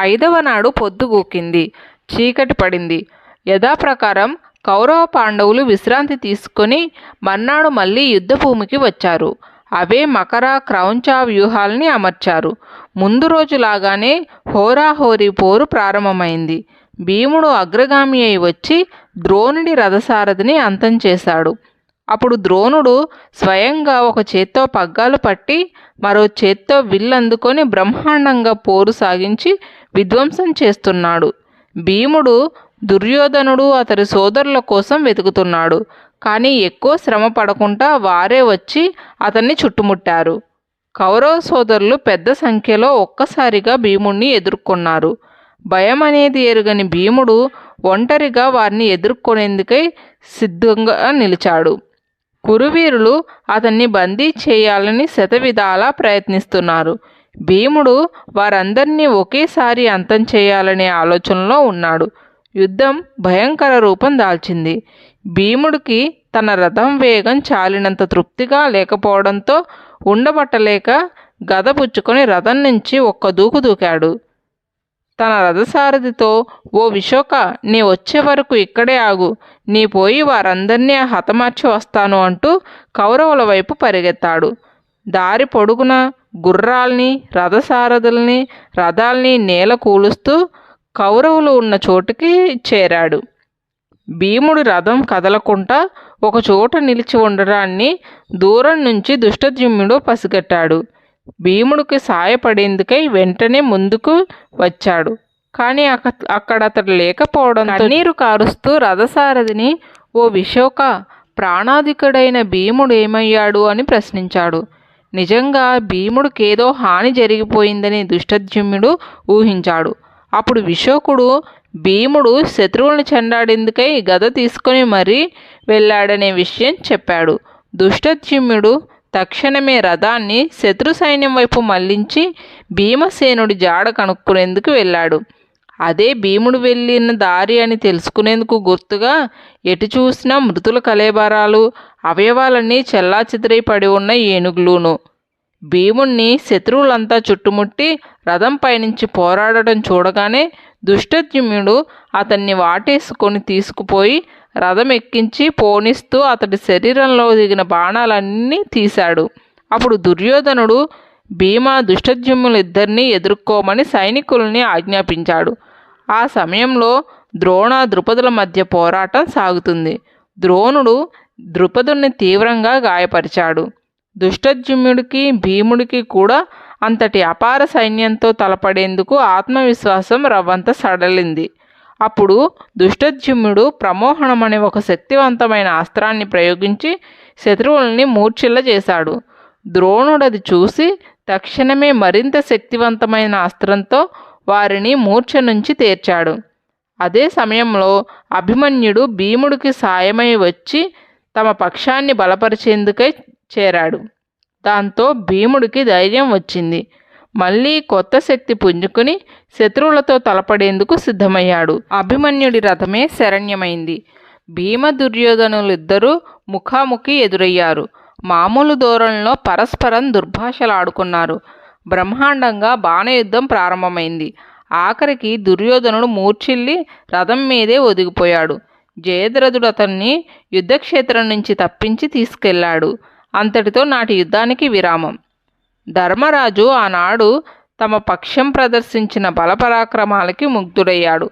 ఐదవ నాడు పొద్దుగూకింది. చీకటి పడింది. యథాప్రకారం కౌరవ పాండవులు విశ్రాంతి తీసుకొని మర్నాడు మళ్ళీ యుద్ధభూమికి వచ్చారు. అవే మకర క్రౌంచ వ్యూహాల్ని అమర్చారు. ముందు రోజులాగానే హోరాహోరీ పోరు ప్రారంభమైంది. భీముడు అగ్రగామి అయి వచ్చి ద్రోణుడి రథసారథిని అంతం చేశాడు. అప్పుడు ద్రోణుడు స్వయంగా ఒక చేత్తో పగ్గాలు పట్టి మరో చేత్తో విల్లందుకొని బ్రహ్మాండంగా పోరు సాగించి విధ్వంసం చేస్తున్నాడు. భీముడు దుర్యోధనుడు అతడి సోదరుల కోసం వెతుకుతున్నాడు కానీ ఎక్కువ శ్రమ పడకుండా వారే వచ్చి అతన్ని చుట్టుముట్టారు. కౌరవ సోదరులు పెద్ద సంఖ్యలో ఒక్కసారిగా భీముణ్ణి ఎదుర్కొన్నారు. భయం అనేది ఎరుగని భీముడు ఒంటరిగా వారిని ఎదుర్కొనేందుకై సిద్ధంగా నిలిచాడు. కురువీరులు అతన్ని బందీ చేయాలని శతవిధాలా ప్రయత్నిస్తున్నారు. భీముడు వారందరినీ ఒకేసారి అంతం చేయాలనే ఆలోచనలో ఉన్నాడు. యుద్ధం భయంకర రూపం దాల్చింది. భీముడికి తన రథం వేగం చాలినంత తృప్తిగా లేకపోవడంతో ఉండబట్టలేక గద పుచ్చుకొని రథం నుంచి ఒక్క దూకు దూకాడు. తన రథసారథితో ఓ విశోక నీ వచ్చే వరకు ఇక్కడే ఆగు. నీ పోయి వారందరినీ హతమార్చి వస్తాను అంటూ కౌరవుల వైపు పరిగెత్తాడు. దారి పొడుగున గుర్రాల్ని రథసారథుల్ని రథాల్ని నేల కూలుస్తూ కౌరవులు ఉన్న చోటుకి చేరాడు. భీముడి రథం కదలకుండా ఒక చోట నిలిచి ఉండడాన్ని దూరం నుంచి దుష్టజుమ్ముడు పసిగట్టాడు. భీముడికి సాయపడేందుకై వెంటనే ముందుకు వచ్చాడు. కానీ అక అక్కడ అతడు లేకపోవడం నీరు కారుస్తూ రథసారథిని ఓ విశోక ప్రాణాధికుడైన భీముడు ఏమయ్యాడు? అని ప్రశ్నించాడు. నిజంగా భీముడికేదో హాని జరిగిపోయిందని దుష్టజుమ్ముడు ఊహించాడు. అప్పుడు విశోకుడు భీముడు శత్రువులను చెండాడేందుకై గద తీసుకొని మరీ వెళ్ళాడనే విషయం చెప్పాడు. దుష్టజిమ్ముడు తక్షణమే రథాన్ని శత్రు సైన్యం వైపు మళ్ళించి భీమసేనుడి జాడ కనుక్కునేందుకు వెళ్ళాడు. అదే భీముడు వెళ్ళిన దారి అని తెలుసుకునేందుకు గుర్తుగా ఎటు చూసినా మృతుల కలేబరాలు అవయవాలన్నీ చెల్లాచెదరై పడి ఉన్న ఏనుగులును. భీముణ్ణి శత్రువులంతా చుట్టుముట్టి రథం పైనుంచి పోరాడటం చూడగానే దుష్టద్యుమ్యుడు అతన్ని వాటేసుకొని తీసుకుపోయి రథం ఎక్కించి పోనిస్తూ అతడి శరీరంలో దిగిన బాణాలన్నీ తీశాడు. అప్పుడు దుర్యోధనుడు భీమ దుష్టజ్యుమ్యులిద్దరినీ ఎదుర్కోమని సైనికుల్ని ఆజ్ఞాపించాడు. ఆ సమయంలో ద్రోణ ద్రుపదుల మధ్య పోరాటం సాగుతుంది. ద్రోణుడు ద్రుపదుని తీవ్రంగా గాయపరిచాడు. దుష్టజ్యుమ్యుడికి భీముడికి కూడా అంతటి అపార సైన్యంతో తలపడేందుకు ఆత్మవిశ్వాసం రవ్వంత సడలింది. అప్పుడు దుష్టజ్యుమ్యుడు ప్రమోహణం అనే ఒక శక్తివంతమైన అస్త్రాన్ని ప్రయోగించి శత్రువుల్ని మూర్ఛిల్ల చేశాడు. ద్రోణుడది చూసి తక్షణమే మరింత శక్తివంతమైన అస్త్రంతో వారిని మూర్ఛ నుంచి తేర్చాడు. అదే సమయంలో అభిమన్యుడు భీముడికి సాయమై వచ్చి తమ పక్షాన్ని బలపరిచేందుకై చేరాడు. దాంతో భీముడికి ధైర్యం వచ్చింది. మళ్ళీ కొత్త శక్తి పుంజుకుని శత్రువులతో తలపడేందుకు సిద్ధమయ్యాడు. అభిమన్యుడి రథమే శరణ్యమైంది. భీమ దుర్యోధనులిద్దరూ ముఖాముఖి ఎదురయ్యారు. మామూలు ధోరణిలో పరస్పరం దుర్భాషలాడుకున్నారు. బ్రహ్మాండంగా బాణయుద్ధం ప్రారంభమైంది. ఆఖరికి దుర్యోధనుడు మూర్ఛిల్లి రథం మీదే ఒదిగిపోయాడు. జయద్రథుడు అతన్ని యుద్ధక్షేత్రం నుంచి తప్పించి తీసుకెళ్ళాడు. అంతటితో నాటి యుద్ధానికి విరామం. ధర్మరాజు ఆనాడు తమ పక్షం ప్రదర్శించిన బలపరాక్రమాలకి ముగ్ధుడయ్యాడు.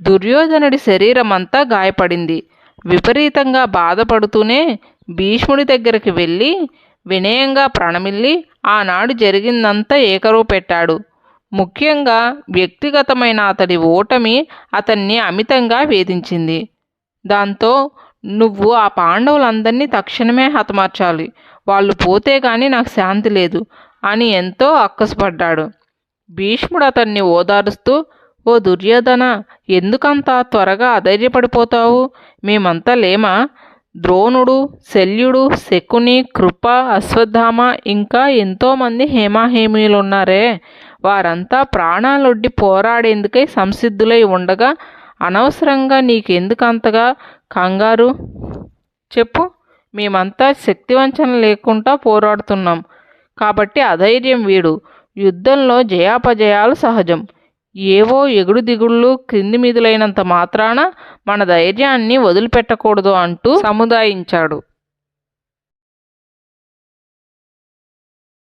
దుర్యోధనుడి శరీరమంతా గాయపడింది. విపరీతంగా బాధపడుతూనే భీష్ముడి దగ్గరికి వెళ్ళి వినయంగా ప్రణమిల్లి ఆనాడు జరిగిందంతా ఏకరువు పెట్టాడు. ముఖ్యంగా వ్యక్తిగతమైన అతడి ఓటమి అతన్ని అమితంగా వేధించింది. దాంతో నువ్వు ఆ పాండవులందరినీ తక్షణమే హతమార్చాలి. వాళ్ళు పోతే గాని నాకు శాంతి లేదు అని ఎంతో అక్కసుపడ్డాడు. భీష్ముడు అతన్ని ఓదారుస్తూ ఓ దుర్యోధన ఎందుకంత త్వరగా అధైర్యపడిపోతావు? మేమంతా లేమా? ద్రోణుడు శల్యుడు శకుని కృప అశ్వత్థామ ఇంకా ఎంతోమంది హేమాహేమీలున్నారే. వారంతా ప్రాణాలొడ్డి పోరాడేందుకై సంసిద్ధులై ఉండగా అనవసరంగా నీకెందుకంతగా కంగారు. చెప్పు మేమంతా శక్తివంచన లేకుండా పోరాడుతున్నాం. కాబట్టి అధైర్యం వీడు. యుద్ధంలో జయాపజయాలు సహజం. ఏవో ఎగుడు దిగుళ్ళు క్రింది మీదులైనంత మాత్రాన మన ధైర్యాన్ని వదిలిపెట్టకూడదు అంటూ సముదాయించాడు.